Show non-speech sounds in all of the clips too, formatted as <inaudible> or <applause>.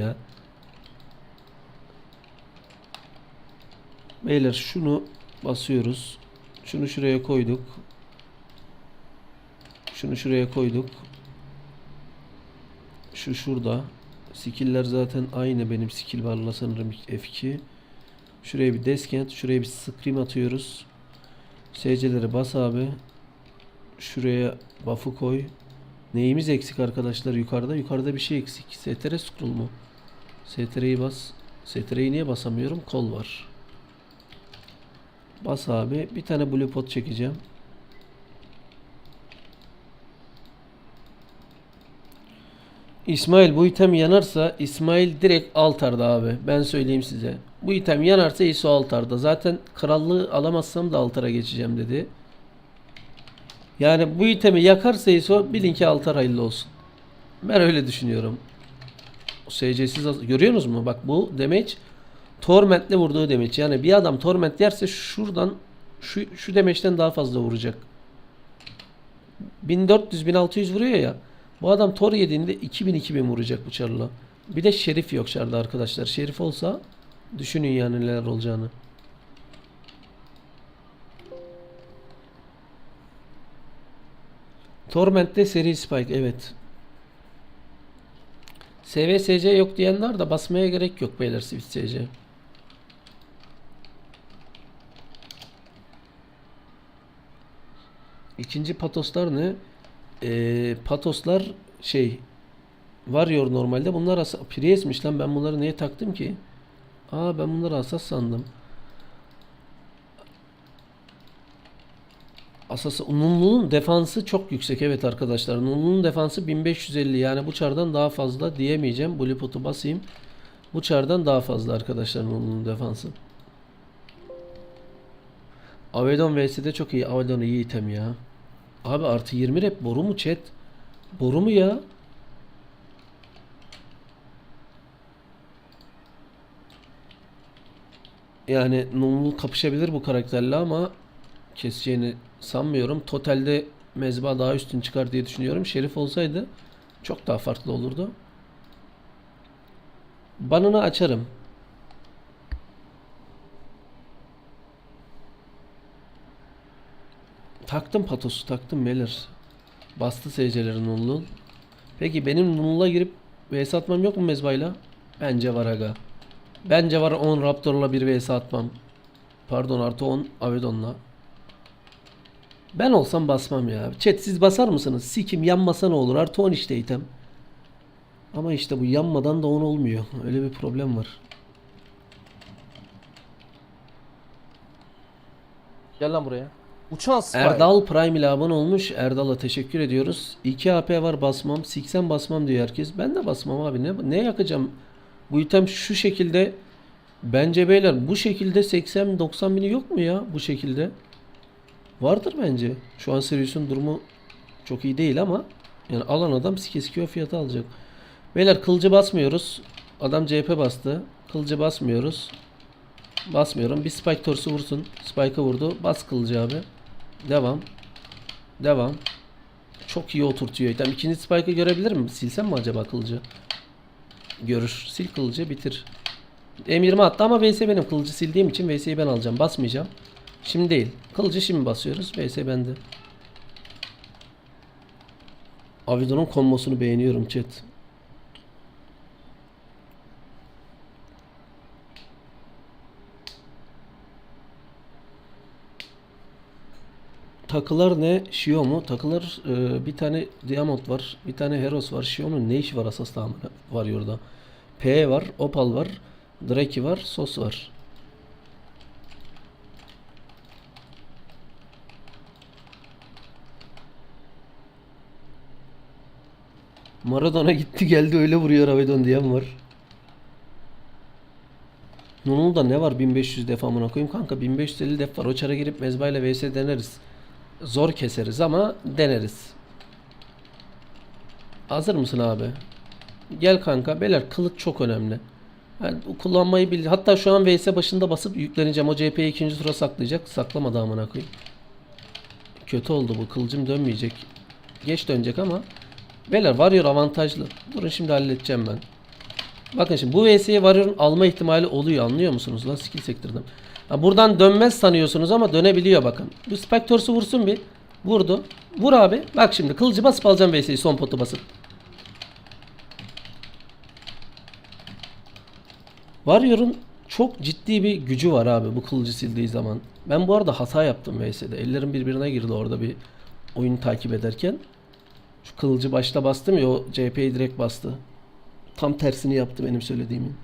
ya. Beyler şunu basıyoruz. Şunu şuraya koyduk. Şunu şuraya koyduk. Şu şurada. Skill'ler zaten aynı benim skill barla sanırım F2. Şuraya bir deskent, şuraya bir scream atıyoruz. SC'leri bas abi. Şuraya buff'ı koy. Neyimiz eksik arkadaşlar yukarıda? Yukarıda bir şey eksik. STR scroll mu? STR'yi bas. STR'yi niye basamıyorum? Kol var. Bas abi. Bir tane blue pot çekeceğim. İsmail bu item yanarsa İsmail direkt altarda abi. Ben söyleyeyim size. Bu item yanarsa ISO altarda. Zaten krallığı alamazsam da altara geçeceğim dedi. Yani bu itemi yakarsa ISO bilin ki altar hayırlı olsun. Ben öyle düşünüyorum. SC'siz görüyorsunuz mu? Bak bu damage Torment'le vurduğu damage. Yani bir adam Torment yerse şuradan şu şu damage'den daha fazla vuracak. 1400 1600 vuruyor ya. Bu adam Tor yediğinde 2000 2000 vuracak bu çarla. Bir de şerif yok çarda arkadaşlar. Şerif olsa düşünün yani neler olacağını. Torment'te seri spike evet. SVSC yok diyenler de basmaya gerek yok beyler Swift SC. İkinci patoslar ne? Ee, patoslar şey Warrior normalde. Bunlar Priest'miş lan ben bunları niye taktım ki? Aa ben bunları asas sandım. Asası Nunlu'nun defansı çok yüksek evet arkadaşlar. Nunlu'nun defansı 1550 yani bu çardan daha fazla diyemeyeceğim. Blue pot'u basayım. Bu çardan daha fazla arkadaşlar Nunlu'nun defansı. Avedon vs'de çok iyi. Avedon iyi item ya. Abi artı 20 rep boru mu chat? Boru mu ya? Yani Nunlu kapışabilir bu karakterle ama keseceğini sanmıyorum. Totalde mezba daha üstün çıkar diye düşünüyorum. Şerif olsaydı çok daha farklı olurdu. Banını açarım. Taktım patosu taktım beyler. Bastı SC'lerin Nunlu. Peki benim Nunlu'la girip vs atmam yok mu mezbayla? Bence var aga. Bence var 10 Raptor'la bir vs atmam. Pardon artı 10 Avedon'la. Ben olsam basmam ya. Chat siz basar mısınız? Sikim yanmasa ne olur? Artı 10 işte item. Ama işte bu yanmadan da 10 olmuyor. Öyle bir problem var. Gel lan buraya. Uçan Spy. Erdal Prime ile abone olmuş. Erdal'a teşekkür ediyoruz. 2 AP var basmam. 80 basmam diyor herkes. Ben de basmam abi. Ne, ne yakacağım? Bu item şu şekilde bence beyler bu şekilde 80-90 bini yok mu ya bu şekilde? Vardır bence. Şu an Sirius'un durumu çok iyi değil ama yani alan adam sike o fiyata alacak. Beyler kılıcı basmıyoruz. Adam CHP bastı. Kılıcı basmıyoruz. Basmıyorum. Bir spike torsu vursun. Spike'ı vurdu. Bas kılıcı abi. Devam. Devam. Çok iyi oturtuyor item. İkinci spike'ı görebilir mi? Silsem mi acaba kılıcı? Görür. Sil kılıcı bitir. M20 attı ama VS benim. Kılıcı sildiğim için VS'yi ben alacağım. Basmayacağım. Şimdi değil. Kılıcı şimdi basıyoruz. VS bende. Avidon'un kombosunu beğeniyorum chat. Takılar ne? Shio mu? Takılar e, bir tane Diamond var. Bir tane Heros var. Shio'nun ne işi var asas var orada. P var. Opal var. Draki var. Sos var. Maradona gitti geldi öyle vuruyor Avedon diyen var. Nunul'da ne var 1500 defa amına koyayım kanka 1550 def var. O çara girip mezbayla vs deneriz. Zor keseriz ama deneriz. Hazır mısın abi? Gel kanka. Beyler kılıç çok önemli. Yani kullanmayı bil. Hatta şu an VS başında basıp yükleneceğim. O CHP'yi ikinci tura saklayacak. Saklamadı amına koyayım. Kötü oldu bu. Kılıcım dönmeyecek. Geç dönecek ama. Beyler Warrior avantajlı. Durun şimdi halledeceğim ben. Bakın şimdi bu VS'ye Warrior'un alma ihtimali oluyor anlıyor musunuz? Lan skill sektirdim. Ha, buradan dönmez sanıyorsunuz ama dönebiliyor bakın. Bu Spectre'su vursun bir. Vurdu. Vur abi. Bak şimdi kılıcı basıp alacağım VS'yi son potu basıp. Warrior'un çok ciddi bir gücü var abi bu kılıcı sildiği zaman. Ben bu arada hata yaptım VS'de. Ellerim birbirine girdi orada bir oyunu takip ederken. Şu kılıcı başta bastım ya o CP'yi direkt bastı. Tam tersini yaptı benim söylediğimin.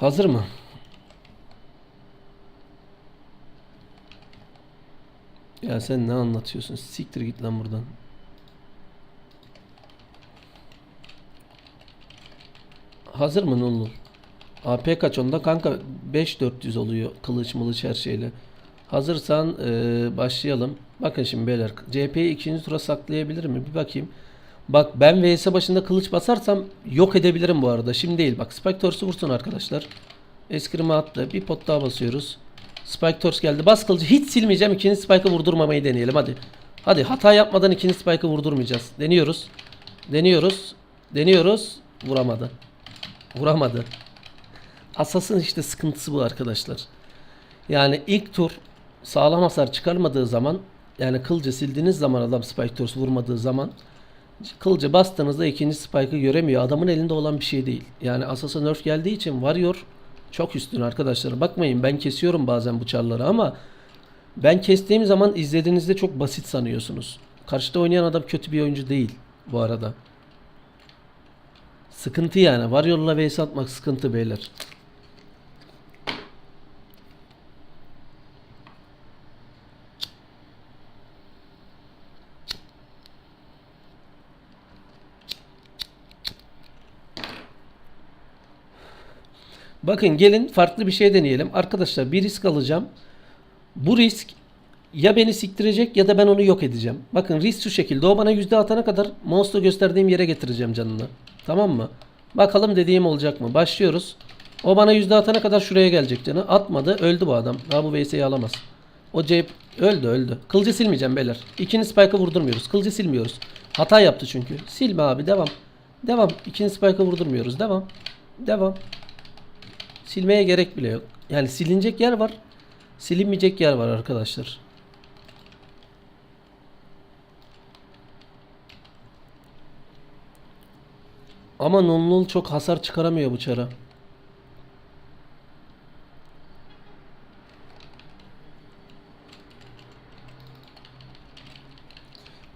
Hazır mı? Ya sen ne anlatıyorsun? Siktir git lan buradan. Hazır mı Nunlul? AP kaç onda? Kanka 5400 oluyor kılıç mılıç her şeyle. Hazırsan eee, başlayalım. Bakın şimdi beyler. CHP'yi ikinci tura saklayabilir mi? Bir bakayım. Bak ben VS başında kılıç basarsam yok edebilirim bu arada. Şimdi değil. Bak Spectors'u vursun arkadaşlar. Eskrime attı. Bir pot daha basıyoruz. Spectors geldi. Bas kılıcı. Hiç silmeyeceğim. İkinci Spike'ı vurdurmamayı deneyelim. Hadi. Hadi hata yapmadan ikinci Spike'ı vurdurmayacağız. Deniyoruz. Deniyoruz. Deniyoruz. Vuramadı. Vuramadı. Asas'ın işte sıkıntısı bu arkadaşlar. Yani ilk tur sağlam hasar çıkarmadığı zaman yani kılıcı sildiğiniz zaman adam Spike vurmadığı zaman kılıcı bastığınızda ikinci Spike'ı göremiyor. Adamın elinde olan bir şey değil. Yani Asas'a nerf geldiği için Warrior çok üstün arkadaşlar. Bakmayın ben kesiyorum bazen bu çarları ama ben kestiğim zaman izlediğinizde çok basit sanıyorsunuz. Karşıda oynayan adam kötü bir oyuncu değil bu arada. Sıkıntı yani. Warrior'la vs atmak sıkıntı beyler. Bakın gelin farklı bir şey deneyelim. Arkadaşlar bir risk alacağım. Bu risk ya beni siktirecek ya da ben onu yok edeceğim. Bakın risk şu şekilde. O bana yüzde atana kadar mouse'la gösterdiğim yere getireceğim canını. Tamam mı? Bakalım dediğim olacak mı? Başlıyoruz. O bana yüzde atana kadar şuraya gelecek canı. Atmadı. Öldü bu adam. Daha bu VS'yi alamaz. O cep öldü öldü. Kılıcı silmeyeceğim beyler. İkinci spike'ı vurdurmuyoruz. Kılıcı silmiyoruz. Hata yaptı çünkü. Silme abi devam. Devam. İkinci spike'ı vurdurmuyoruz. Devam. Devam. Silmeye gerek bile yok. Yani silinecek yer var. Silinmeyecek yer var arkadaşlar. Ama Nunlul çok hasar çıkaramıyor bu çara.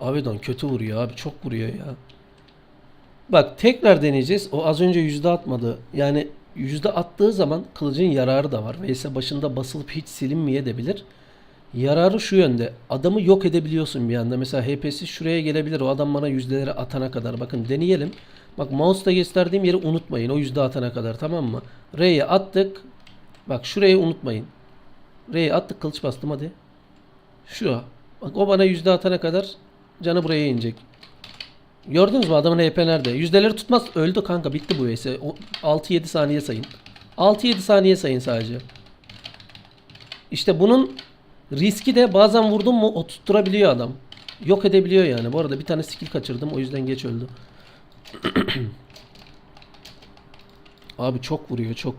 Avedon kötü vuruyor abi. Çok vuruyor ya. Bak tekrar deneyeceğiz. O az önce yüzde atmadı. Yani yüzde attığı zaman kılıcın yararı da var. Vs başında basılıp hiç silinmeyebilir. Yararı şu yönde. Adamı yok edebiliyorsun bir anda. Mesela HP'si şuraya gelebilir. O adam bana yüzdeleri atana kadar. Bakın deneyelim. Bak mouse'da gösterdiğim yeri unutmayın. O yüzde atana kadar tamam mı? R'ye attık. Bak şurayı unutmayın. R'ye attık kılıç bastım hadi. Şu. Bak o bana yüzde atana kadar canı buraya inecek. Gördünüz mü adamın HP nerede? Yüzdeleri tutmaz. Öldü kanka bitti bu vs. O- 6-7 saniye sayın. 6-7 saniye sayın sadece. İşte bunun riski de bazen vurdum mu o tutturabiliyor adam. Yok edebiliyor yani. Bu arada bir tane skill kaçırdım o yüzden geç öldü. <clears throat> Abi çok vuruyor çok.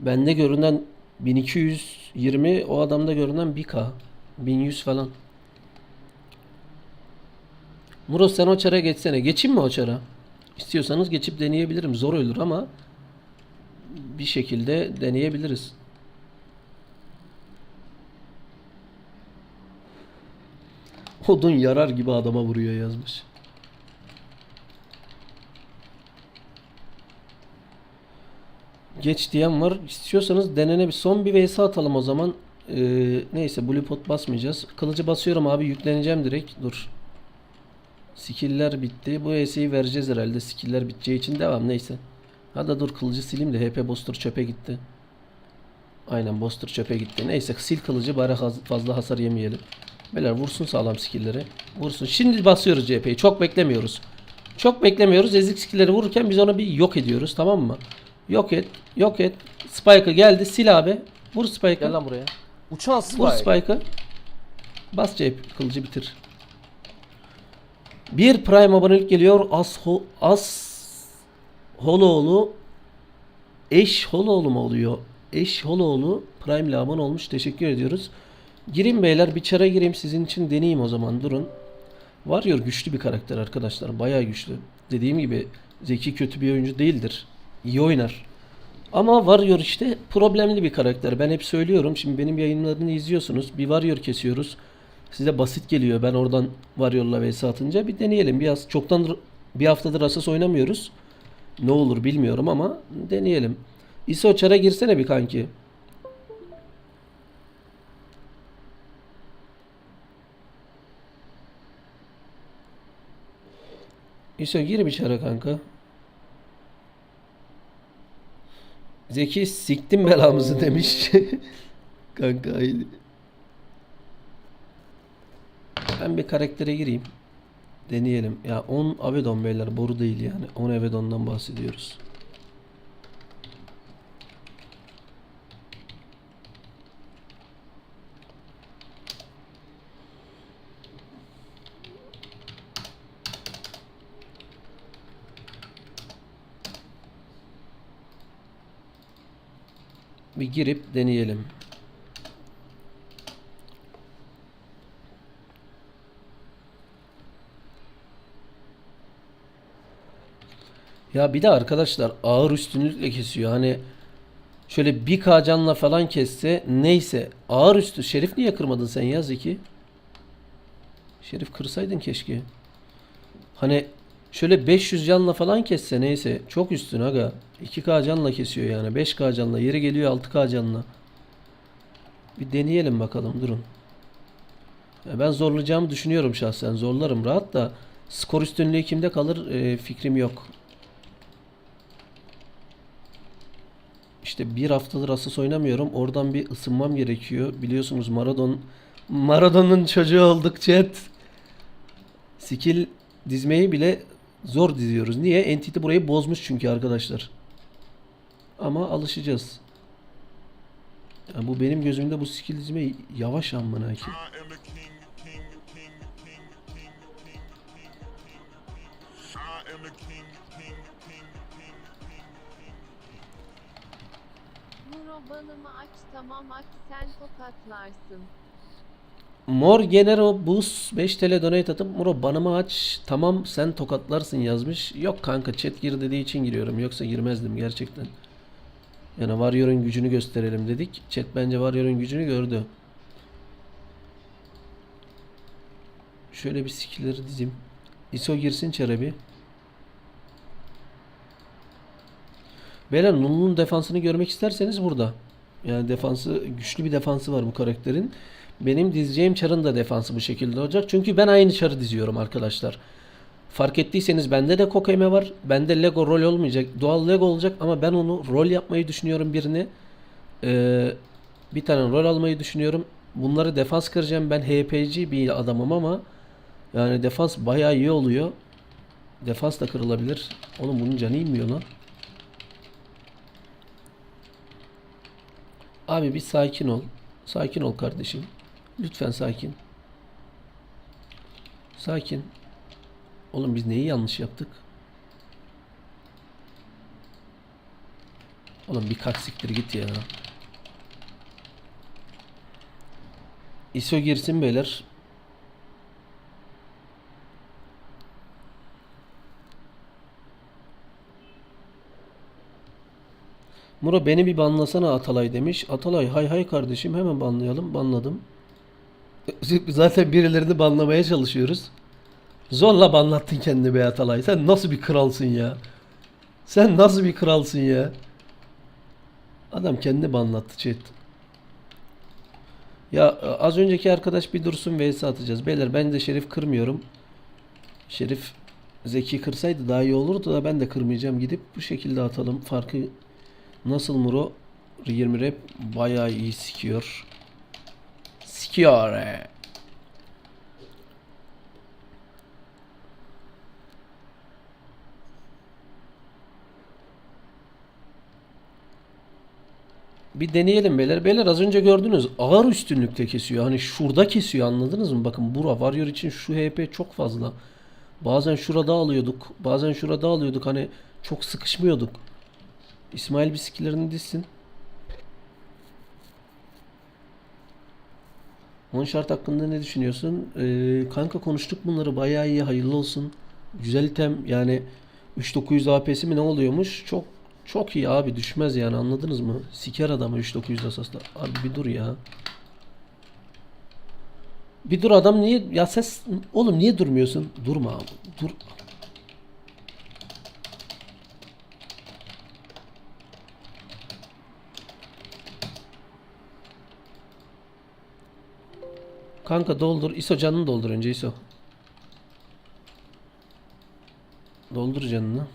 Bende görünen 1220 o adamda görünen 1k. 1100 falan. Murat sen o çara geçsene. Geçeyim mi o çara? İstiyorsanız geçip deneyebilirim. Zor olur ama bir şekilde deneyebiliriz. Odun yarar gibi adama vuruyor yazmış. Geç diyen var. İstiyorsanız denene bir son bir vs atalım o zaman. Ee, neyse blue pot basmayacağız. Kılıcı basıyorum abi yükleneceğim direkt. Dur. Skill'ler bitti. Bu VS'yi vereceğiz herhalde. Skill'ler biteceği için devam neyse. Hadi dur kılıcı sileyim de HP Booster çöpe gitti. Aynen Booster çöpe gitti. Neyse sil kılıcı bari fazla hasar yemeyelim. Beyler vursun sağlam skill'leri. Vursun. Şimdi basıyoruz CHP'yi. Çok beklemiyoruz. Çok beklemiyoruz. Ezik skill'leri vururken biz onu bir yok ediyoruz. Tamam mı? Yok et. Yok et. Spike'ı geldi. Sil abi. Vur Spike'ı. Gel lan buraya. Uçan Spike. Vur Spike'ı. Bas C kılıcı bitir. Bir Prime abonelik geliyor. As, ho, As Holoğlu Eş Holoğlu mu oluyor? Eş Holoğlu Prime ile abone olmuş. Teşekkür ediyoruz. Gireyim beyler bir çara gireyim sizin için deneyeyim o zaman durun. Warrior güçlü bir karakter arkadaşlar. Bayağı güçlü. Dediğim gibi Zeki kötü bir oyuncu değildir. İyi oynar. Ama Warrior işte problemli bir karakter. Ben hep söylüyorum. Şimdi benim yayınlarını izliyorsunuz. Bir Warrior kesiyoruz. Size basit geliyor. Ben oradan Warrior'la vs atınca bir deneyelim. Biraz çoktan bir haftadır Asas oynamıyoruz. Ne olur bilmiyorum ama deneyelim. ISO çara girsene bir kanki. İso gir bir çara kanka. Zeki siktim belamızı demiş. <laughs> kanka haydi. Ben bir karaktere gireyim. Deneyelim. Ya 10 Avedon beyler boru değil yani. 10 Avedon'dan bahsediyoruz. Bir girip deneyelim. Ya bir de arkadaşlar ağır üstünlükle kesiyor. Hani şöyle bir K canla falan kesse neyse ağır üstü. Şerif niye kırmadın sen ya Zeki? Şerif kırsaydın keşke. Hani şöyle 500 canla falan kesse neyse. Çok üstün aga. 2K canla kesiyor yani. 5K canla. Yeri geliyor 6K canla. Bir deneyelim bakalım durun. Ben zorlayacağımı düşünüyorum şahsen. Zorlarım rahat da skor üstünlüğü kimde kalır e, fikrim yok. İşte bir haftadır Asas oynamıyorum. Oradan bir ısınmam gerekiyor. Biliyorsunuz Maradon Maradon'un çocuğu olduk chat. Skill dizmeyi bile Zor diziyoruz. Niye? Entity burayı bozmuş çünkü arkadaşlar. Ama alışacağız. Yani bu benim gözümde bu skill dizme yavaş amına ki. Muro banımı aç tamam aç sen tokatlarsın. Mor Genero Bus 5 TL donate atıp Muro banımı aç tamam sen tokatlarsın yazmış. Yok kanka chat gir dediği için giriyorum yoksa girmezdim gerçekten. Yani Warrior'ın gücünü gösterelim dedik. Chat bence Warrior'ın gücünü gördü. Şöyle bir skill'leri dizeyim. ISO girsin çare bir. Beyler Nun'un defansını görmek isterseniz burada. Yani defansı güçlü bir defansı var bu karakterin. Benim dizeceğim çarın da defansı bu şekilde olacak. Çünkü ben aynı çarı diziyorum arkadaşlar. Fark ettiyseniz bende de kokeme var. Bende Lego rol olmayacak. Doğal Lego olacak ama ben onu rol yapmayı düşünüyorum birini. Ee, bir tane rol almayı düşünüyorum. Bunları defans kıracağım. Ben HP'ci bir adamım ama yani defans bayağı iyi oluyor. Defans da kırılabilir. Oğlum bunun canı inmiyor lan. Abi bir sakin ol. Sakin ol kardeşim. Lütfen sakin. Sakin. Oğlum biz neyi yanlış yaptık? Oğlum bir kalk siktir git ya. ISO girsin beyler. Muro beni bir banlasana Atalay demiş. Atalay hay hay kardeşim hemen banlayalım. Banladım. Zaten birilerini banlamaya çalışıyoruz. Zorla banlattın kendini be Atalay. Sen nasıl bir kralsın ya? Sen nasıl bir kralsın ya? Adam kendini banlattı chat. Ya az önceki arkadaş bir dursun vs atacağız. Beyler ben de Şerif kırmıyorum. Şerif Zeki kırsaydı daha iyi olurdu da ben de kırmayacağım. Gidip bu şekilde atalım. Farkı nasıl Muro? 20 rep bayağı iyi sikiyor. He. Bir deneyelim beyler. Beyler az önce gördünüz ağır üstünlükte kesiyor. Hani şurada kesiyor anladınız mı? Bakın bura Warrior için şu HP çok fazla. Bazen şurada alıyorduk. Bazen şurada alıyorduk. Hani çok sıkışmıyorduk. İsmail bir skillerini dizsin. On şart hakkında ne düşünüyorsun? Ee, kanka konuştuk bunları bayağı iyi hayırlı olsun. Güzel item yani 3900 AP'si mi ne oluyormuş? Çok çok iyi abi düşmez yani anladınız mı? Siker adamı 3900 asasla. Abi bir dur ya. Bir dur adam niye ya ses oğlum niye durmuyorsun? Durma abi. Dur. Kanka doldur. ISO canını doldur önce ISO. Doldur canını.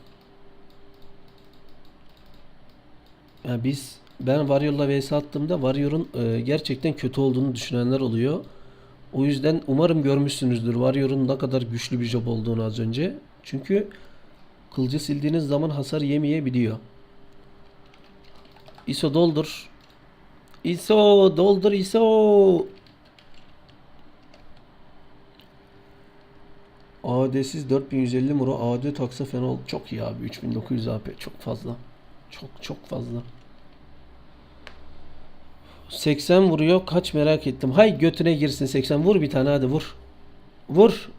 Ya biz ben Warrior'la vs attığımda Warrior'un e, gerçekten kötü olduğunu düşünenler oluyor. O yüzden umarım görmüşsünüzdür Warrior'un ne kadar güçlü bir job olduğunu az önce. Çünkü kılıcı sildiğiniz zaman hasar yemeyebiliyor. ISO doldur. ISO doldur ISO. AD'siz 4150 muro AD taksa fenol çok iyi abi 3900 AP çok fazla. Çok çok fazla. 80 vuruyor. Kaç merak ettim. Hay götüne girsin 80. Vur bir tane hadi vur. Vur.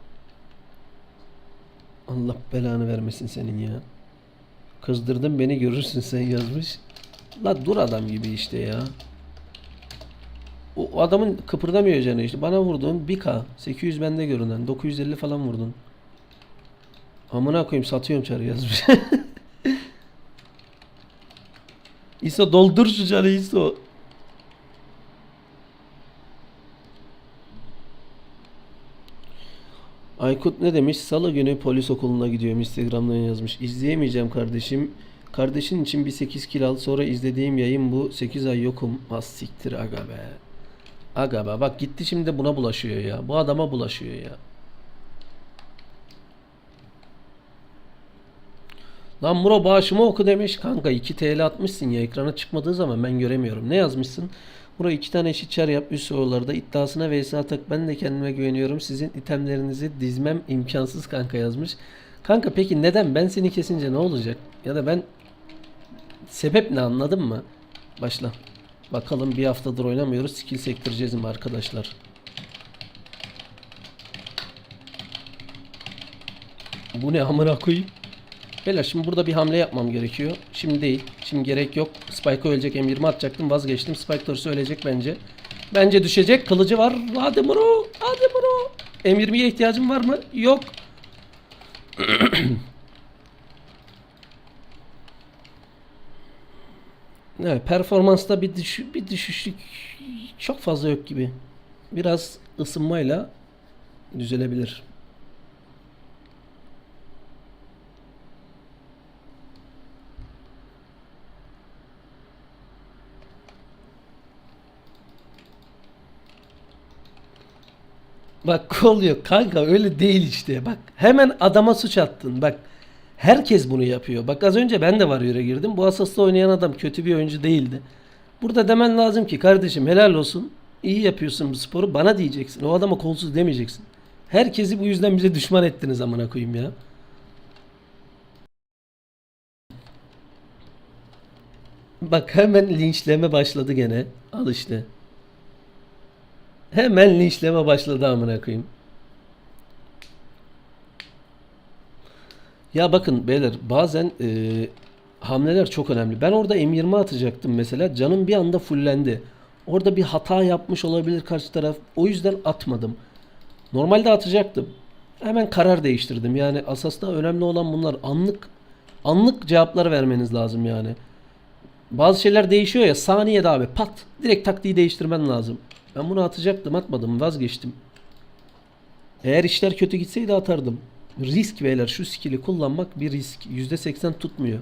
Allah belanı vermesin senin ya. Kızdırdın beni görürsün sen yazmış. La dur adam gibi işte ya. O adamın kıpırdamıyor canı işte. Bana vurdun 1k. 800 bende görünen. 950 falan vurdun. Amına koyayım satıyorum çarı yazmış. <laughs> İso doldur şu canı İso. Aykut ne demiş? Salı günü polis okuluna gidiyorum. Instagram'dan yazmış. İzleyemeyeceğim kardeşim. Kardeşin için bir 8 kilo al. Sonra izlediğim yayın bu. 8 ay yokum. Az siktir aga be. Aga be. Bak gitti şimdi buna bulaşıyor ya. Bu adama bulaşıyor ya. Lan Muro bağışımı oku demiş. Kanka 2 TL atmışsın ya ekrana çıkmadığı zaman ben göremiyorum. Ne yazmışsın? Muro 2 tane eşit çar yap üst sorularda iddiasına vs atak ben de kendime güveniyorum. Sizin itemlerinizi dizmem imkansız kanka yazmış. Kanka peki neden ben seni kesince ne olacak? Ya da ben sebep ne anladın mı? Başla. Bakalım bir haftadır oynamıyoruz. Skill sektireceğiz mi arkadaşlar? Bu ne amına koyayım? Beyler şimdi burada bir hamle yapmam gerekiyor. Şimdi değil. Şimdi gerek yok. Spike'a ölecek M20 atacaktım. Vazgeçtim. Spike Torres'u ölecek bence. Bence düşecek. Kılıcı var. Hadi Muro. Hadi Muro. M20'ye ihtiyacım var mı? Yok. Evet, performansta bir, düşü, bir düşüşlük çok fazla yok gibi. Biraz ısınmayla düzelebilir. Bak kol yok kanka öyle değil işte. Bak hemen adama suç attın. Bak herkes bunu yapıyor. Bak az önce ben de Warrior'a girdim. Bu asasla oynayan adam kötü bir oyuncu değildi. Burada demen lazım ki kardeşim helal olsun. İyi yapıyorsun bu sporu bana diyeceksin. O adama kolsuz demeyeceksin. Herkesi bu yüzden bize düşman ettiniz amına koyayım ya. Bak hemen linçleme başladı gene. Al işte. Hemen linçleme başladı amına koyayım. Ya bakın beyler bazen e, hamleler çok önemli. Ben orada M20 atacaktım mesela. Canım bir anda fullendi. Orada bir hata yapmış olabilir karşı taraf. O yüzden atmadım. Normalde atacaktım. Hemen karar değiştirdim. Yani asasta önemli olan bunlar. Anlık anlık cevaplar vermeniz lazım yani. Bazı şeyler değişiyor ya saniyede abi pat direkt taktiği değiştirmen lazım. Ben bunu atacaktım atmadım vazgeçtim. Eğer işler kötü gitseydi atardım. Risk beyler şu skill'i kullanmak bir risk. %80 tutmuyor.